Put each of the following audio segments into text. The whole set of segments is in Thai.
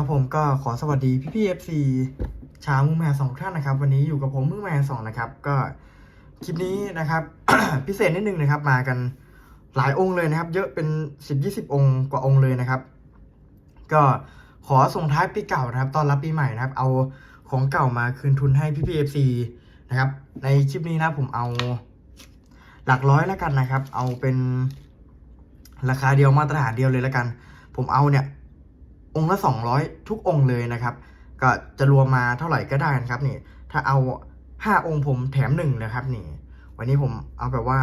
ครับผมก็ขอสวัสดีพี่พี่เอฟซีชาวมือแม่สองท่านนะครับ วันนี้อยู่กับผมมือแม่สองนะครับ ก็คลิปนี้นะครับ พิเศษนิดนึงนะครับ มากันหลายองค์เลยนะครับ เยอะเป็นสิบยี่สิบองค์กว่าองค์เลยนะครับ ก็ขอส่งท้ายปีเก่านะครับตอนรับปีใหม่นะครับ เอาของเก่ามาคืนทุนให้พี่พี่เอฟซีนะครับ ในคลิปนี้นะผมเอาหลักร้อยแล้วกันนะครับ เอาเป็นราคาเดียวมาตรฐานเดียวเลยแล้วกัน ผมเอาเนี่ย องค์ละสองร้อยทุกองค์เลยนะครับ ก็จะรวมมาเท่าไหร่ก็ได้นะครับนี่ถ้าเอาห้าองค์ผมแถมหนึ่งนะครับนี่วันนี้ผมเอาแบบว่า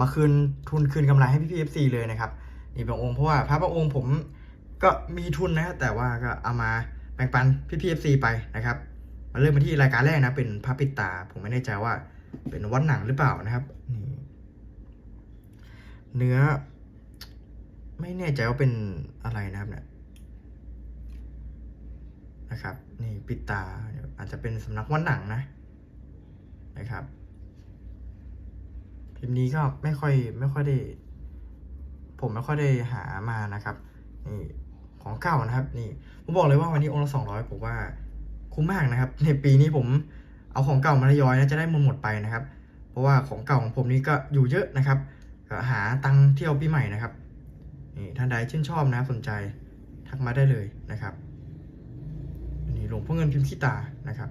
มาคืนทุนคืนกำไรให้พี่พีเอฟซีเลยนะครับนี่บางองค์เพราะว่าพระบางองค์ผมก็มีทุนนะแต่ว่าก็เอามาแบ่งปันพี่พีเอฟซีไปนะครับมาเริ่มมาที่รายการแรกนะ เป็นพระปิดตา ผมไม่แน่ใจว่า เป็นวัดหนังหรือเปล่านะครับนี่เนื้อ ไม่แน่ใจว่าเป็นอะไรนะครับเนี่ย นะครับ นี่ปิดตาอาจจะเป็นสำนักวัดหนังนะนะครับพิมพ์นี้ก็ไม่ค่อยไม่ค่อยได้ ผมไม่ค่อยได้หามานะครับนี่ของเก่านะครับ นี่ผมบอกเลยว่าวันนี้องค์ละสองร้อยผมว่าคุ้มมากนะครับ ในปีนี้ผมเอาของเก่ามาทยอยนะจะได้หมดหมดไปนะครับ เพราะว่าของเก่าของผมนี้ก็อยู่เยอะนะครับก็หาตังเที่ยวปีใหม่นะครับนี่ท่านใดชื่นชอบนะสนใจทักมาได้เลยนะครับ หลวงพ่อเงินพิมพ์ขี้ตานะครับ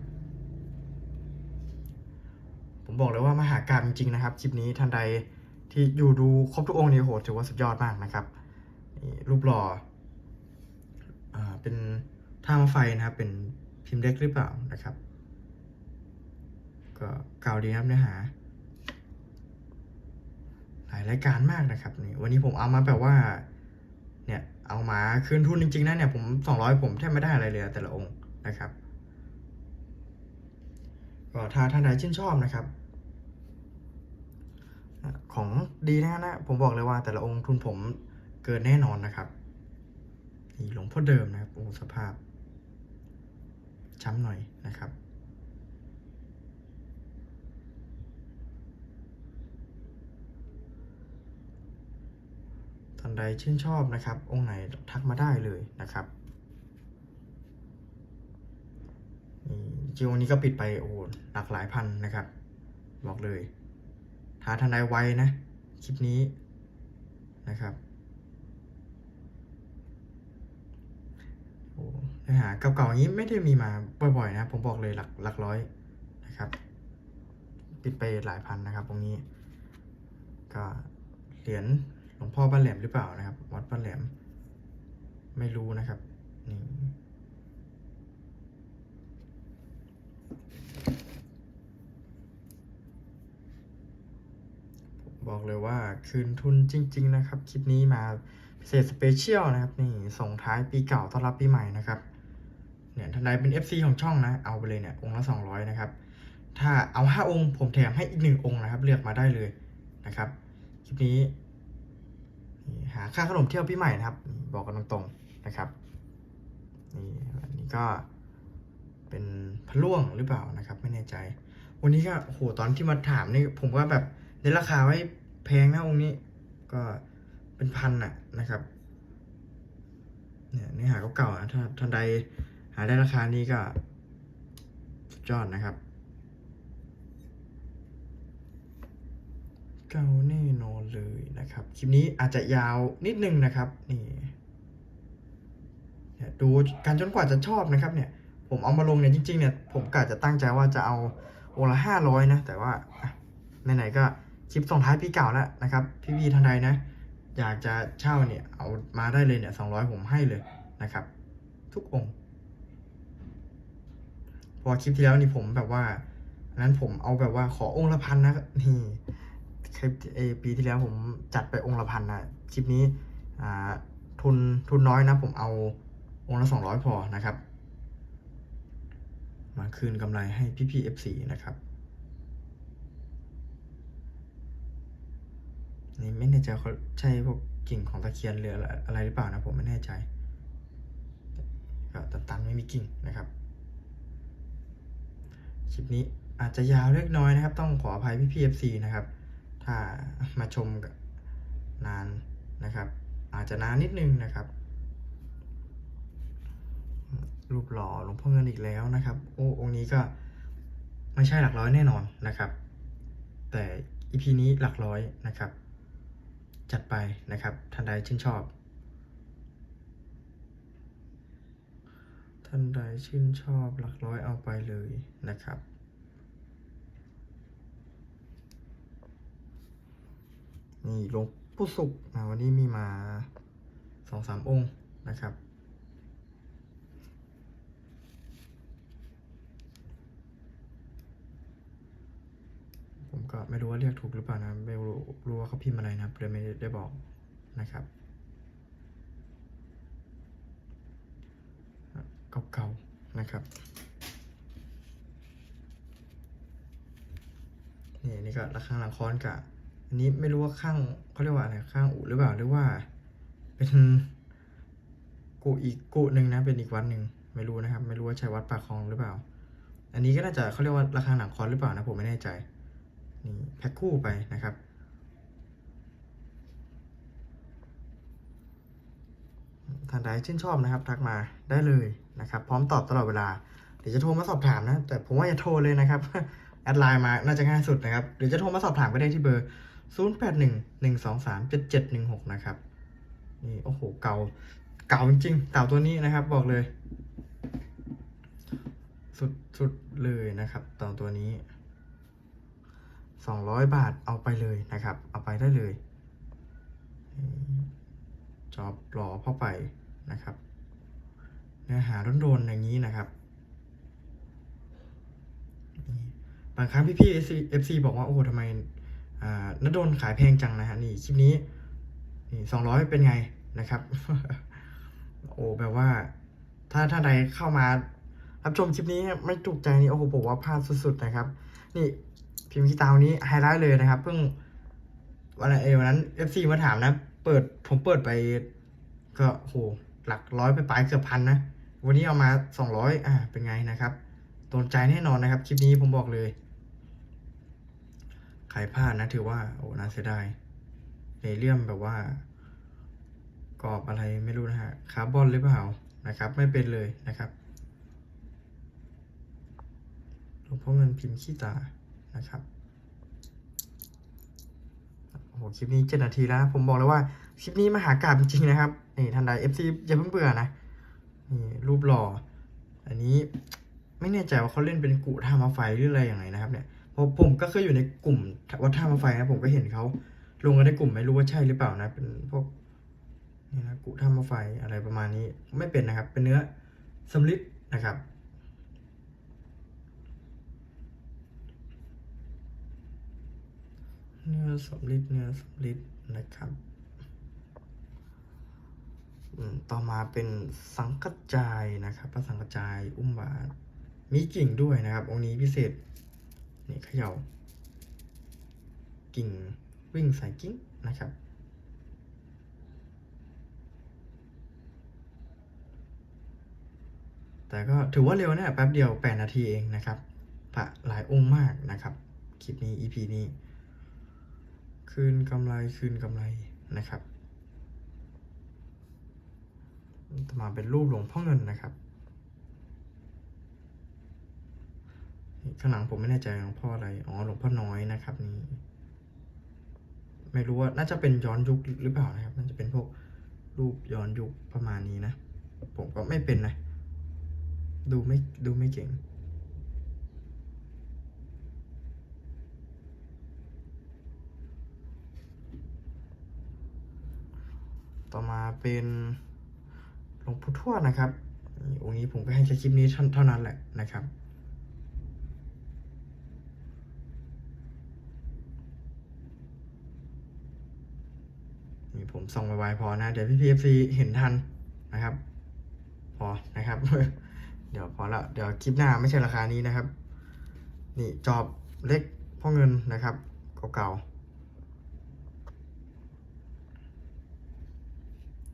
ผมบอกเลยว่ามหากรรมจริงนะครับ คลิปนี้ท่านใดที่อยู่ดูครบทุกองค์นี่โหถือว่าสุดยอดมากนะครับรูปหล่ออ่าเป็นท่ามาไฟนะครับ เป็นพิมพ์เล็กหรือเปล่านะครับ ก็เก่าดีครับเนื้อหา หลายรายการมากนะครับนี่วันนี้ผมเอามาแบบว่า เนี่ยเอามาคืนทุนจริงๆนะเนี่ยผมสองร้อยผมแทบไม่ได้อะไรเลยแต่ละองค์ นะครับก็ถ้าท่านใดชื่นชอบนะครับ ของดีนะนะผมบอกเลยว่าแต่ละองค์ทุนผมเกินแน่นอนนะครับนี่หลวงพ่อเดิมนะครับโอ้สภาพ ช้ำหน่อยนะครับท่านใดชื่นชอบนะครับ องค์ไหนทักมาได้เลยนะครับนี่ จริงวันนี้ก็ปิดไปโอ้หลากหลายพันนะครับ บอกเลยถ้าท่านใดไวนะ คลิปนี้นะครับโอ้เนื้อหาเก่าๆอย่างนี้ไม่ได้มีมาบ่อยๆนะ ผมบอกเลยหลักหลักร้อยนะครับ ปิดไปหลายพันนะครับ ตรงนี้ ก็เหรียญหลวงพ่อบ้านแหลมหรือเปล่านะครับ วัดบ้านแหลม ไม่รู้นะครับนี่ บอกเลยว่าคืนทุนจริง ๆ นะครับ คลิปนี้มาพิเศษสเปเชียลนะครับ นี่ส่งท้ายปีเก่าต้อนรับปีใหม่นะครับเนี่ยท่านใดเป็น FC ของช่องนะ เอาไปเลยเนี่ย องค์ละ 200 นะครับ ถ้าเอา 5 องค์ ผมแถมให้อีก 1 องค์นะครับ เลือกมาได้เลยนะครับ คลิปนี้ หาค่าขนมเที่ยวปีใหม่นะครับ บอกกันตรงๆนะครับ นี่อันนี้ก็เป็นพะล่วงหรือเปล่านะครับ ไม่แน่ใจ วันนี้ก็โอ้โหตอนที่มาถามนี่ผมว่าแบบ ในราคาไว้แพงนะองค์นี้ ก็เป็นพันอะนะครับ เนี่ยเนื้อหาเก่าๆนะถ้าท่านใดหาได้ราคานี้ก็สุดยอดนะครับ เก่าแน่นอนเลยนะครับ คลิปนี้อาจจะยาวนิดนึงนะครับ นี่เนี่ยดูการจนกว่าจะชอบนะครับ เนี่ย ผมเอามาลงเนี่ยจริงๆเนี่ยผมกะจะตั้งใจว่าจะเอาองละห้าร้อยนะ แต่ว่าไหนๆก็ คลิปส่งท้ายปีเก่าแล้วนะครับ พี่ๆท่านใดนะ อยากจะเช่าเนี่ย เอามาได้เลยเนี่ยสองร้อยผมให้เลยนะครับ ทุกองค์พอคลิปที่แล้วนี่ผมแบบว่านั้นผมเอาแบบว่าขอองค์ละพันนะนี่คลิปเออปีที่แล้วผมจัดไปองค์ละพันนะคลิปนี้อ่าทุนทุนน้อยนะ ผมเอาองค์ละสองร้อยพอนะครับ มาคืนกำไรให้พี่ๆ FC นะครับ นี่ไม่แน่ใจเขาใช่พวกกิ่งของตะเคียนเรืออะไรหรือเปล่านะผมไม่แน่ใจก็แต่ตันไม่มีกิ่งนะครับคลิปนี้อาจจะยาวเล็กน้อยนะครับ ต้องขออภัยพี่พีเอฟซีนะครับ ถ้ามาชมนานนะครับ อาจจะนานนิดนึงนะครับรูปหล่อหลวงพ่อเงินอีกแล้วนะครับ โอ้องค์นี้ก็ไม่ใช่หลักร้อยแน่นอนนะครับ แต่อีพีนี้หลักร้อยนะครับ จัดไปนะครับ ท่านใดชื่นชอบ ท่านใดชื่นชอบหลักร้อยเอาไปเลยนะครับนี่หลวงปู่สุกนะวันนี้มีมาสองสามองค์นะครับ ก็ไม่รู้ว่าเรียกถูกหรือเปล่านะไม่รู้รู้ว่าเขาพิมพ์อะไรนะครับเลยไม่ได้บอกนะครับเก่าๆนะครับนี่นี่ก็ระฆังหลังค้อนกับอันนี้ไม่รู้ว่าข้างเขาเรียกว่าอะไรข้างอูหรือเปล่าหรือว่า เป็นกูอีกกูหนึ่งนะ เป็นอีกวัดหนึ่งไม่รู้นะครับ ไม่รู้ว่าใช่วัดปากคลองหรือเปล่า อันนี้ก็น่าจะเขาเรียกว่าระฆังหลังค้อนหรือเปล่านะผมไม่แน่ใจ นี่แพ็คคู่ไปนะครับ ท่านใดชื่นชอบนะครับ ทักมาได้เลยนะครับ พร้อมตอบตลอดเวลาเดี๋ยวจะโทรมาสอบถามนะ แต่ผมว่าอย่าโทรเลยนะครับแอดไลน์มาน่าจะง่ายสุดนะครับหรือจะโทรมาสอบถามก็ได้ที่เบอร์ 0 8 1 1 2 3 7 7 1 6 นะครับ นี่โอ้โหเก่าเก่าจริงๆเต่าตัวนี้นะครับ บอกเลย สุดสุดเลยนะครับเต่าตัวนี้ 200 บาทเอาไปเลยนะครับ เอาไปได้เลยจอบหล่อเข้าไปนะครับ เนื้อหาโดนๆอย่างนี้นะครับ บางครั้งพี่ๆ FC บอกว่าโอ้ทำไมอ่านดนขายแพงจังนะฮะนี่คลิปนี้นี่สองร้อยเป็นไงนะครับ โอ้แบบว่า ถ้าถ้าใดเข้ามารับชมคลิปนี้ไม่ถูกใจนี่โอ้โหบอกว่าพลาดสุดๆนะครับ นี่ พิมพ์คีตาวันนี้ไฮไลท์เลยนะครับ เพิ่งวันเออวันนั้น FC มาถามนะ เปิดผมเปิดไป ก็โหหลักร้อยไปปลายเกือบพันนะวันนี้เอามาสองร้อยอ่าเป็นไงนะครับโดนใจแน่นอนนะครับ คลิปนี้ผมบอกเลยใครพลาดนะถือว่าโอ้น่าเสียดายเนเรียมแบบว่ากรอบอะไรไม่รู้นะฮะคาร์บอนหรือเปล่านะครับ ไม่เป็นเลยนะครับหลวงพ่อเงินพิมพ์ขี้ตา นะครับโอ้โหคลิปนี้เจ็ดนาทีแล้ว ผมบอกเลยว่าคลิปนี้มหากาบจริงๆนะครับนี่ทันใด FC อย่าเพิ่งเบื่อนะนี่รูปหล่อ อันนี้ไม่แน่ใจว่าเขาเล่นเป็นกุท่ามาไฟหรืออะไรอย่างไรนะครับเนี่ยเพราะผมก็เคยอยู่ในกลุ่มวัดท่ามาไฟนะผมก็เห็นเขาลงกันในกลุ่มไม่รู้ว่าใช่หรือเปล่านะ เป็นพวกนี่นะกุท่ามาไฟอะไรประมาณนี้ไม่เป็นนะครับ เป็นเนื้อสำลิดนะครับ เนื้อสำลิดเนื้อสำลิดนะครับ ต่อมาเป็นสังกัจจายนะครับพระสังกัจจายอุ้มบาทมีกิ่งด้วยนะครับ องค์นี้พิเศษนี่เขย่ากิ่งวิ่งใส่กิ่งนะครับแต่ก็ถือว่าเร็วนะแป๊บเดียว 8 นาทีเองนะครับ พระหลายองค์มากนะครับ คลิปนี้ EP นี้ คืนกำไรคืนกำไรนะครับต่อมาเป็นรูปหลวงพ่อเงินนะครับข้างหลังผมไม่แน่ใจหลวงพ่ออะไร อ๋อหลวงพ่อน้อยนะครับนี่ ไม่รู้ว่าน่าจะเป็นย้อนยุคหรือเปล่านะครับ น่าจะเป็นพวกรูปย้อนยุคประมาณนี้นะ ผมก็ไม่เป็นนะ ดูไม่ดูไม่เก่ง ต่อมาเป็นหลวงปู่ทวดนะครับองค์นี้ผมก็ให้แค่คลิปนี้เท่านั้นแหละนะครับนี่ผมส่งไปไวๆพอนะ เดี๋ยวพี่พีเอฟซีเห็นทันนะครับ พอนะครับ เดี๋ยวพอละเดี๋ยวคลิปหน้าไม่ใช่ราคานี้นะครับ นี่จอบเล็กพ่อเงินนะครับ เก่าๆ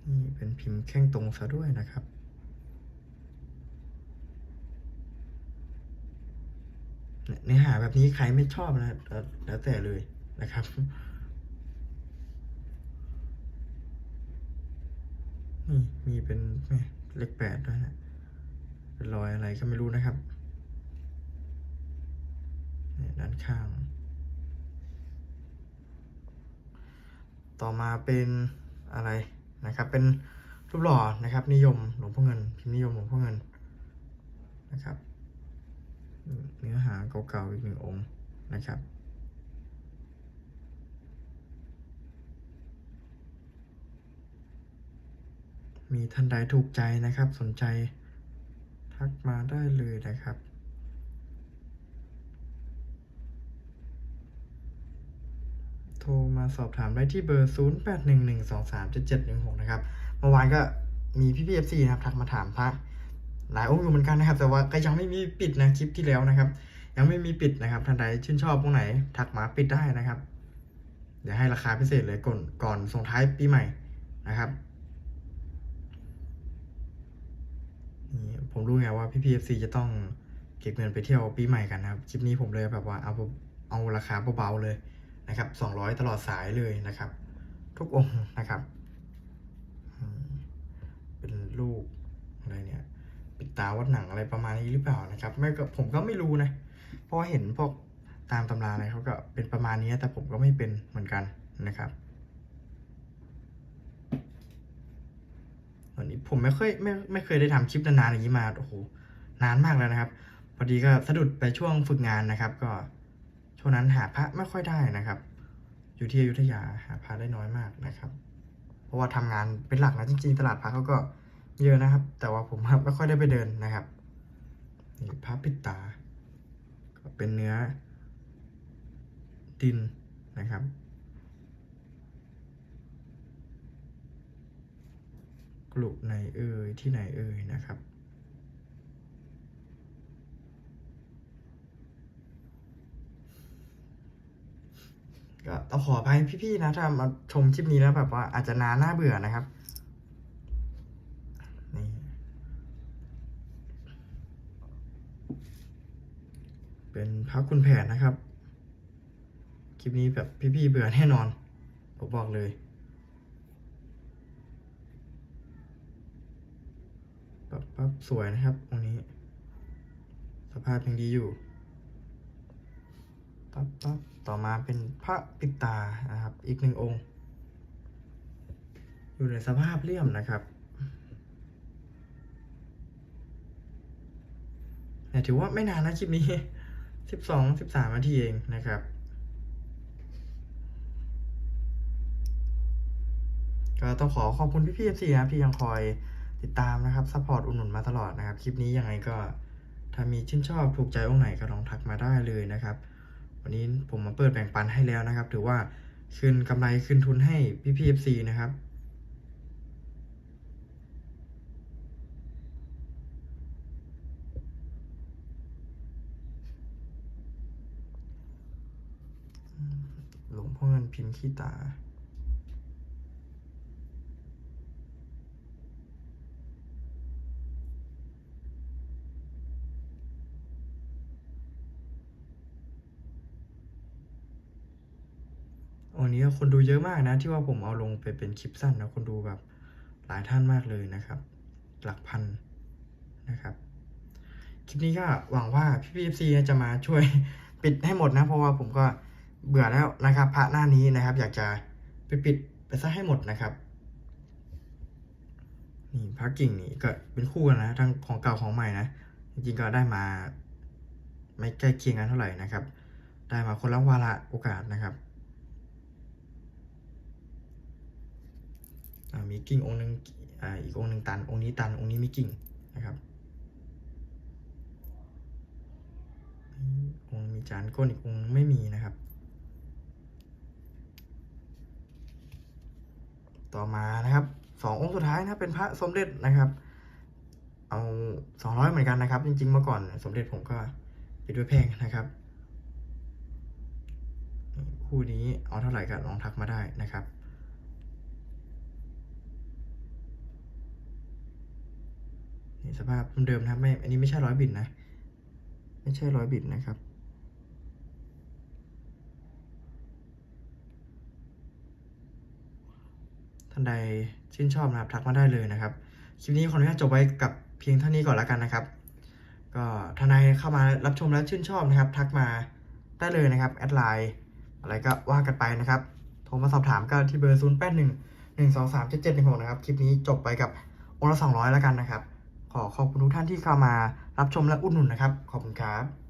นี่ เป็นพิมพ์แข้งตรงซะด้วยนะครับเนื้อหาแบบนี้ใครไม่ชอบนะแล้วแต่เลยนะครับนี่มีเป็นเลขแปดด้วยนะเป็นรอยอะไรก็ไม่รู้นะครับเนี่ยด้านข้าง ต่อมาเป็นอะไร นะครับ เป็นรูปหล่อนะครับ นิยมหลวงพ่อเงินพิมพ์นิยมหลวงพ่อเงินนะครับ เนื้อหาเก่าๆอีกหนึ่งองค์นะครับมีท่านใดถูกใจนะครับ สนใจทักมาได้เลยนะครับ โทร มาสอบถามได้ที่เบอร์ 0811237716 นะครับ เมื่อวานก็มีพี่พีเอฟซีนะครับทักมาถามพระหลายองค์อยู่เหมือนกันนะครับ แต่ว่าก็ยังไม่มีปิดนะคลิปที่แล้วนะครับ ยังไม่มีปิดนะครับท่านใดชื่นชอบพวกไหนทักมาปิดได้นะครับ เดี๋ยวให้ราคาพิเศษเลยก่อนก่อนส่งท้ายปีใหม่นะครับนี่ผมรู้ไงว่าพี่พีเอฟซีจะต้องเก็บเงินไปเที่ยวปีใหม่กันนะครับ คลิปนี้ผมเลยแบบว่าเอาเอาราคาเบาๆเลย นะครับสองร้อยตลอดสายเลยนะครับ ทุกองค์นะครับ เป็นรูปอะไรเนี่ยปิดตาวัดหนังอะไรประมาณนี้หรือเปล่านะครับไม่ก็ผมก็ไม่รู้นะเพราะเห็นพวกตามตำราอะไรเขาก็เป็นประมาณนี้แต่ผมก็ไม่เป็นเหมือนกันนะครับวันนี้ผมไม่เคยไม่ไม่เคยได้ทำคลิปนานๆอย่างนี้มาโอ้โหนานมากแล้วนะครับ พอดีก็สะดุดไปช่วงฝึกงานนะครับ ก็ ช่วงนั้นหาพระไม่ค่อยได้นะครับ อยู่ที่อยุธยาหาพระได้น้อยมากนะครับ เพราะว่าทำงานเป็นหลักนะจริงๆ ตลาดพระเขาก็เยอะนะครับ แต่ว่าผมไม่ค่อยได้ไปเดินนะครับนี่พระปิดตา ก็เป็นเนื้อดินนะครับกลุไหนเอ่ยที่ไหนเอ่ยนะครับ ก็ต้องขออภัยพี่ๆนะถ้ามาชมคลิปนี้แล้วแบบว่าอาจจะนานน่าเบื่อนะครับนี่เป็นพักคุณแผนนะครับ คลิปนี้แบบพี่ๆเบื่อแน่นอนผมบอกเลยปั๊บปั๊บสวยนะครับตรงนี้ สภาพยังดีอยู่ ปั๊บปั๊บต่อมาเป็นพระปิตานะครับ อีกหนึ่งองค์ อยู่ในสภาพเลี่ยมนะครับแต่ถือว่าไม่นานนะคลิปนี้สิบสองสิบสามนาทีเองนะครับ ก็ต้องขอขอบคุณพี่พี่เอฟซีนะครับที่ยังคอยติดตามนะครับซัพพอร์ตอุดหนุนมาตลอดนะครับ คลิปนี้ยังไงก็ถ้ามีชื่นชอบถูกใจองค์ไหนก็ลองทักมาได้เลยนะครับ วันนี้ผมมาเปิดแบ่งปันให้แล้วนะครับ ถือว่าคืนกำไรคืนทุนให้พี่พีเอฟซีนะครับ หลวงพ่อเงินพิมพ์ขี้ตา นี้คนดูเยอะมากนะ ที่ว่าผมเอาลงไปเป็นคลิปสั้นนะคนดูแบบหลายท่านมากเลยนะครับ หลักพันนะครับ คลิปนี้ก็หวังว่าพี่พีเอฟซีจะมาช่วยปิดให้หมดนะ เพราะว่าผมก็เบื่อแล้วนะครับ พระหน้านี้นะครับ อยากจะไปปิดไปซะให้หมดนะครับนี่พระกิ่งนี่ก็เป็นคู่กันนะทั้งของเก่าของใหม่นะจริงๆก็ได้มาไม่ใกล้เคียงกันเท่าไหร่นะครับ ได้มาคนละวาระโอกาสนะครับ อ่า มีกิ่งองค์หนึ่งออีกองค์หนึ่งตัน องค์นี้ตัน องค์นี้มีกิ่งนะครับ องค์มีจานก้นอีกองค์ไม่มีนะครับ ต่อมานะครับสององค์สุดท้ายนะเป็นพระสมเด็จนะครับ เอาสองร้อยเหมือนกันนะครับ จริงๆเมื่อก่อนสมเด็จผมก็ปิดด้วยแพงนะครับ คู่นี้เอาเท่าไหร่ก็ลองทักมาได้นะครับ สภาพเดิมนะครับไม่อันนี้ไม่ใช่ร้อยบิตนะ ไม่ใช่ร้อยบิตนะครับท่านใดชื่นชอบนะครับทักมาได้เลยนะครับคลิปนี้ขออนุญาตจบไว้กับเพียงเท่านี้ก่อนละกันนะครับ ก็ทนายเข้ามารับชมแล้วชื่นชอบนะครับ ทักมาได้เลยนะครับแอดไลน์อะไรก็ว่ากันไปนะครับโทรมาสอบถามก็ที่เบอร์ 0 8 1 1 2 3 7 7 1 6 นะครับ คลิปนี้จบไปกับโอลร้อยแล้วกันนะครับ ขอขอบคุณทุกท่านที่เข้ามารับชมและอุดหนุนนะครับ ขอบคุณครับ